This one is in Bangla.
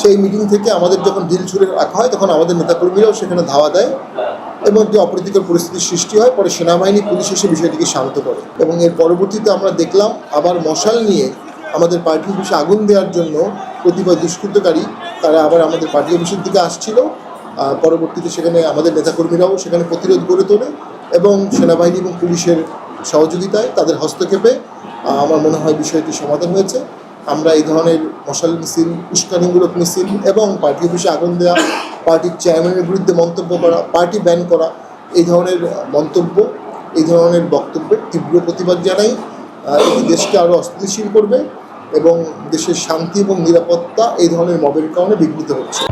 সেই মিটিং থেকে আমাদের যখন ঢিল ছুড়ে রাখা হয়, তখন আমাদের নেতাকর্মীরাও সেখানে ধাওয়া দেয় এবং একটি অপ্রীতিকর পরিস্থিতির সৃষ্টি হয়, পরে সেনাবাহিনী পুলিশ এসে বিষয়টিকে শান্ত করে। এবং এর পরবর্তীতে আমরা দেখলাম, আবার মশাল নিয়ে আমাদের পার্টি অফিসে আগুন দেওয়ার জন্য কতিপয় দুষ্কৃতকারী, তারা আবার আমাদের পার্টি অফিসের দিকে আসছিল। পরবর্তীতে সেখানে আমাদের নেতাকর্মীরাও সেখানে প্রতিরোধ গড়ে তোলে এবং সেনাবাহিনী এবং পুলিশের সহযোগিতায় তাদের হস্তক্ষেপে আমার মনে হয় বিষয়টি সমাধান হয়েছে। আমরা এই ধরনের মশাল মিছিল, উস্কানিমূলক মিছিল এবং পার্টি অফিসে আগুন দেওয়া পার্টির চেয়ারম্যানের বিরুদ্ধে মন্তব্য করা, পার্টি ব্যান করা, এই ধরনের মন্তব্য, এই ধরনের বক্তব্যের তীব্র প্রতিবাদ জানাই। এটি দেশকে আরও অস্থিতিশীল করবে এবং দেশের শান্তি এবং নিরাপত্তা এই ধরনের মবের কারণে বিঘ্নিত হচ্ছে।